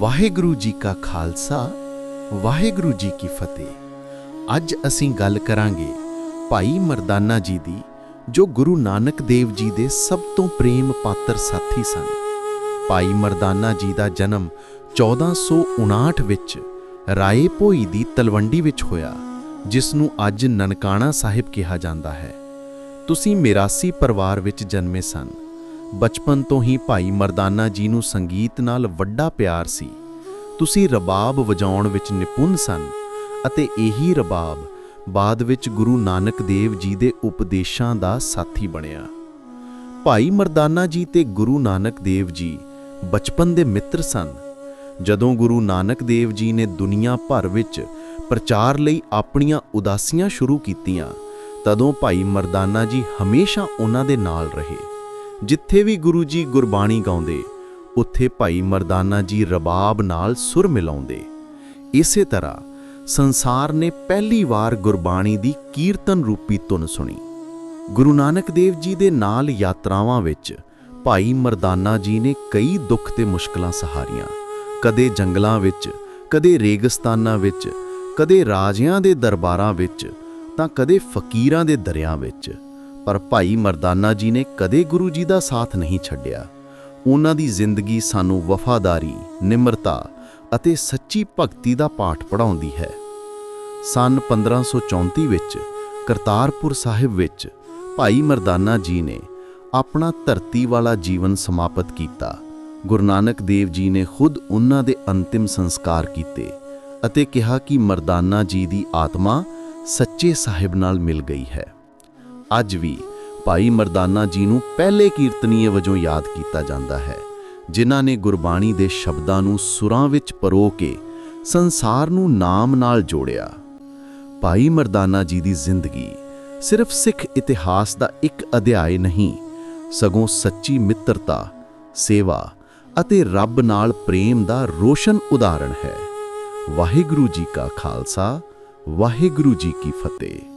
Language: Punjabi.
ਵਾਹਿਗੁਰੂ ਜੀ ਕਾ ਖਾਲਸਾ, ਵਾਹਿਗੁਰੂ ਜੀ ਕੀ ਫਤਿਹ। ਅੱਜ ਅਸੀਂ ਗੱਲ ਕਰਾਂਗੇ ਭਾਈ ਮਰਦਾਨਾ ਜੀ ਦੀ, ਜੋ ਗੁਰੂ ਨਾਨਕ ਦੇਵ ਜੀ ਦੇ ਸਭ ਤੋਂ ਪ੍ਰੇਮ ਪਾਤਰ ਸਾਥੀ ਸਨ। ਭਾਈ ਮਰਦਾਨਾ ਜੀ ਦਾ ਜਨਮ 1459 ਵਿੱਚ ਰਾਏ ਭੋਈ ਦੀ ਤਲਵੰਡੀ ਵਿੱਚ ਹੋਇਆ, ਜਿਸ ਨੂੰ ਅੱਜ ਨਨਕਾਣਾ ਸਾਹਿਬ ਕਿਹਾ ਜਾਂਦਾ ਹੈ। ਤੁਸੀਂ ਮਿਰਾਸੀ ਪਰਿਵਾਰ ਵਿੱਚ ਜਨਮੇ ਸਨ। ਬਚਪਨ ਤੋਂ ਹੀ ਭਾਈ ਮਰਦਾਨਾ ਜੀ ਨੂੰ ਸੰਗੀਤ ਨਾਲ ਵੱਡਾ ਪਿਆਰ ਸੀ। ਤੁਸੀਂ ਰਬਾਬ ਵਜਾਉਣ ਵਿੱਚ ਨਿਪੁੰਨ ਸਨ ਅਤੇ ਇਹੀ ਰਬਾਬ ਬਾਅਦ ਵਿੱਚ ਗੁਰੂ ਨਾਨਕ ਦੇਵ ਜੀ ਦੇ ਉਪਦੇਸ਼ਾਂ ਦਾ ਸਾਥੀ ਬਣਿਆ। ਭਾਈ ਮਰਦਾਨਾ ਜੀ ਤੇ ਗੁਰੂ ਨਾਨਕ ਦੇਵ ਜੀ ਬਚਪਨ ਦੇ ਮਿੱਤਰ ਸਨ। ਜਦੋਂ ਗੁਰੂ ਨਾਨਕ ਦੇਵ ਜੀ ਨੇ ਦੁਨੀਆ ਭਰ ਵਿੱਚ ਪ੍ਰਚਾਰ ਲਈ ਆਪਣੀਆਂ ਉਦਾਸੀਆਂ ਸ਼ੁਰੂ ਕੀਤੀਆਂ, ਤਦੋਂ ਭਾਈ ਮਰਦਾਨਾ ਜੀ ਹਮੇਸ਼ਾ ਉਹਨਾਂ ਦੇ ਨਾਲ ਰਹੇ। ਜਿੱਥੇ ਵੀ ਗੁਰੂ ਜੀ ਗੁਰਬਾਣੀ ਗਾਉਂਦੇ, ਉੱਥੇ ਭਾਈ ਮਰਦਾਨਾ ਜੀ ਰਬਾਬ ਨਾਲ ਸੁਰ ਮਿਲਾਉਂਦੇ। ਇਸੇ ਤਰ੍ਹਾਂ ਸੰਸਾਰ ਨੇ ਪਹਿਲੀ ਵਾਰ ਗੁਰਬਾਣੀ ਦੀ ਕੀਰਤਨ ਰੂਪੀ ਧੁਨ ਸੁਣੀ। ਗੁਰੂ ਨਾਨਕ ਦੇਵ ਜੀ ਦੇ ਨਾਲ ਯਾਤਰਾਵਾਂ ਵਿੱਚ ਭਾਈ ਮਰਦਾਨਾ ਜੀ ਨੇ ਕਈ ਦੁੱਖ ਤੇ ਮੁਸ਼ਕਲਾਂ ਸਹਾਰੀਆਂ। ਕਦੇ ਜੰਗਲਾਂ ਵਿੱਚ, ਕਦੇ ਰੇਗਿਸਤਾਨਾਂ ਵਿੱਚ, ਕਦੇ ਰਾਜਿਆਂ ਦੇ ਦਰਬਾਰਾਂ ਵਿੱਚ, ਤਾਂ ਕਦੇ ਫਕੀਰਾਂ ਦੇ ਦਰਿਆਂ ਵਿੱਚ। ਪਰ ਭਾਈ ਮਰਦਾਨਾ ਜੀ ਨੇ ਕਦੇ ਗੁਰੂ ਜੀ ਦਾ ਸਾਥ ਨਹੀਂ ਛੱਡਿਆ। ਉਹਨਾਂ ਦੀ ਜ਼ਿੰਦਗੀ ਸਾਨੂੰ ਵਫਾਦਾਰੀ, ਨਿਮਰਤਾ ਅਤੇ ਸੱਚੀ ਭਗਤੀ ਦਾ ਪਾਠ ਪੜਾਉਂਦੀ ਹੈ। ਸਨ 1534 ਵਿੱਚ ਕਰਤਾਰਪੁਰ ਸਾਹਿਬ ਵਿੱਚ ਭਾਈ ਮਰਦਾਨਾ ਜੀ ਨੇ ਆਪਣਾ ਧਰਤੀ ਵਾਲਾ ਜੀਵਨ ਸਮਾਪਤ ਕੀਤਾ। ਗੁਰੂ ਨਾਨਕ ਦੇਵ ਜੀ ਨੇ ਖੁਦ ਉਹਨਾਂ ਦੇ ਅੰਤਿਮ ਸੰਸਕਾਰ ਕੀਤੇ ਅਤੇ ਕਿਹਾ ਕਿ ਮਰਦਾਨਾ ਜੀ ਦੀ ਆਤਮਾ ਸੱਚੇ ਸਾਹਿਬ ਨਾਲ ਮਿਲ ਗਈ ਹੈ। ਅੱਜ ਵੀ ਭਾਈ ਮਰਦਾਨਾ ਜੀ ਨੂੰ ਪਹਿਲੇ ਕੀਰਤਨੀਏ ਵਜੋਂ ਯਾਦ ਕੀਤਾ ਜਾਂਦਾ ਹੈ, ਜਿਨ੍ਹਾਂ ਨੇ ਗੁਰਬਾਣੀ ਦੇ ਸ਼ਬਦਾਂ ਨੂੰ ਸੁਰਾਂ ਵਿੱਚ ਪਰੋ ਕੇ ਸੰਸਾਰ ਨੂੰ ਨਾਮ ਨਾਲ ਜੋੜਿਆ। ਭਾਈ ਮਰਦਾਨਾ ਜੀ ਦੀ ਜ਼ਿੰਦਗੀ ਸਿਰਫ ਸਿੱਖ ਇਤਿਹਾਸ ਦਾ ਇੱਕ ਅਧਿਆਇ ਨਹੀਂ, ਸਗੋਂ ਸੱਚੀ ਮਿੱਤਰਤਾ, ਸੇਵਾ ਅਤੇ ਰੱਬ ਨਾਲ ਪ੍ਰੇਮ ਦਾ ਰੋਸ਼ਨ ਉਦਾਹਰਣ ਹੈ। ਵਾਹਿਗੁਰੂ ਜੀ ਕਾ ਖਾਲਸਾ, ਵਾਹਿਗੁਰੂ ਜੀ ਕੀ ਫਤਿਹ।